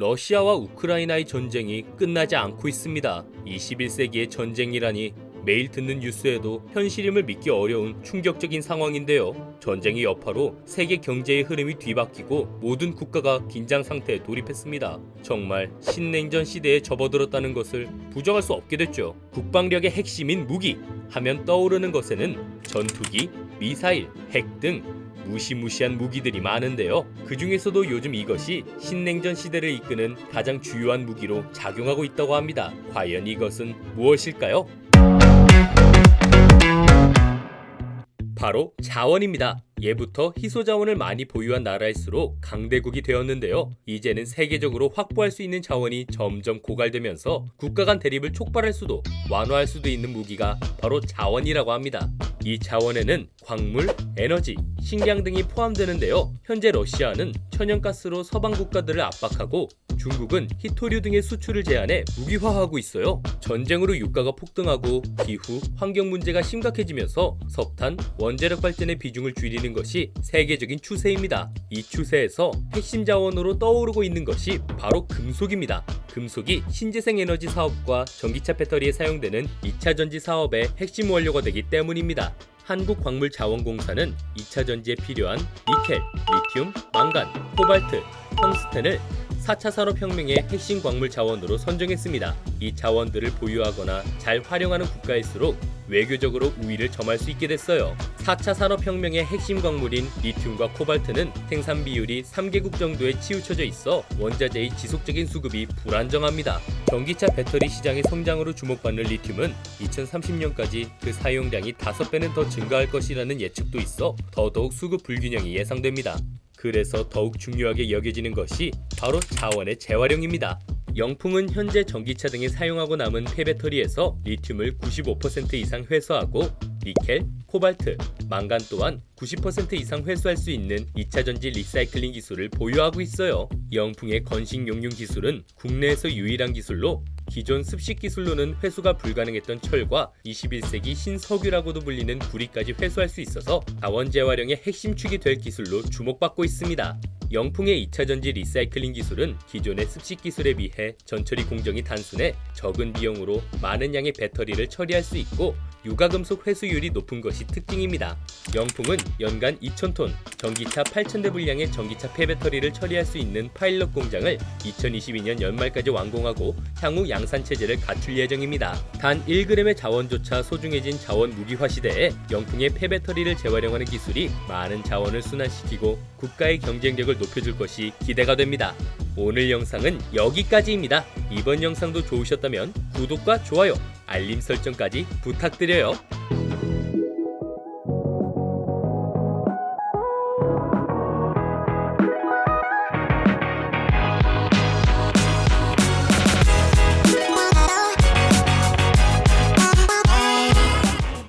러시아와 우크라이나의 전쟁이 끝나지 않고 있습니다. 21세기의 전쟁이라니 매일 듣는 뉴스에도 현실임을 믿기 어려운 충격적인 상황인데요. 전쟁의 여파로 세계 경제의 흐름이 뒤바뀌고 모든 국가가 긴장 상태에 돌입했습니다. 정말 신냉전 시대에 접어들었다는 것을 부정할 수 없게 됐죠. 국방력의 핵심인 무기 하면 떠오르는 것에는 전투기, 미사일, 핵 등 무시무시한 무기들이 많은데요. 그 중에서도 요즘 이것이 신냉전 시대를 이끄는 가장 주요한 무기로 작용하고 있다고 합니다. 과연 이것은 무엇일까요? 바로 자원입니다. 예부터 희소 자원을 많이 보유한 나라일수록 강대국이 되었는데요. 이제는 세계적으로 확보할 수 있는 자원이 점점 고갈되면서 국가 간 대립을 촉발할 수도 완화할 수도 있는 무기가 바로 자원이라고 합니다. 이 자원에는 광물, 에너지, 식량 등이 포함되는데요. 현재 러시아는 천연가스로 서방 국가들을 압박하고 중국은 히토류 등의 수출을 제한해 무기화하고 있어요. 전쟁으로 유가가 폭등하고 기후, 환경 문제가 심각해지면서 석탄, 원자력 발전의 비중을 줄이는 것이 세계적인 추세입니다. 이 추세에서 핵심 자원으로 떠오르고 있는 것이 바로 금속입니다. 금속이 신재생 에너지 사업과 전기차 배터리에 사용되는 2차 전지 사업의 핵심 원료가 되기 때문입니다. 한국광물자원공사는 2차 전지에 필요한 니켈, 리튬, 망간, 코발트, 텅스텐을 4차 산업혁명의 핵심 광물 자원으로 선정했습니다. 이 자원들을 보유하거나 잘 활용하는 국가일수록 외교적으로 우위를 점할 수 있게 됐어요. 4차 산업혁명의 핵심 광물인 리튬과 코발트는 생산 비율이 3개국 정도에 치우쳐져 있어 원자재의 지속적인 수급이 불안정합니다. 전기차 배터리 시장의 성장으로 주목받는 리튬은 2030년까지 그 사용량이 5배는 더 증가할 것이라는 예측도 있어 더더욱 수급 불균형이 예상됩니다. 그래서 더욱 중요하게 여겨지는 것이 바로 자원의 재활용입니다. 영풍은 현재 전기차 등에 사용하고 남은 폐배터리에서 리튬을 95% 이상 회수하고 니켈, 코발트, 망간 또한 90% 이상 회수할 수 있는 2차 전지 리사이클링 기술을 보유하고 있어요. 영풍의 건식 용융 기술은 국내에서 유일한 기술로 기존 습식 기술로는 회수가 불가능했던 철과 21세기 신석유라고도 불리는 구리까지 회수할 수 있어서 자원 재활용의 핵심 축이 될 기술로 주목받고 있습니다. 영풍의 2차 전지 리사이클링 기술은 기존의 습식 기술에 비해 전처리 공정이 단순해 적은 비용으로 많은 양의 배터리를 처리할 수 있고 유가금속 회수율이 높은 것이 특징입니다. 영풍은 연간 2,000톤, 전기차 8,000대 분량의 전기차 폐배터리를 처리할 수 있는 파일럿 공장을 2022년 연말까지 완공하고 향후 양산 체제를 갖출 예정입니다. 단 1g의 자원조차 소중해진 자원 무기화 시대에 영풍의 폐배터리를 재활용하는 기술이 많은 자원을 순환시키고 국가의 경쟁력을 높여줄 것이 기대가 됩니다. 오늘 영상은 여기까지입니다. 이번 영상도 좋으셨다면 구독과 좋아요, 알림 설정까지 부탁드려요.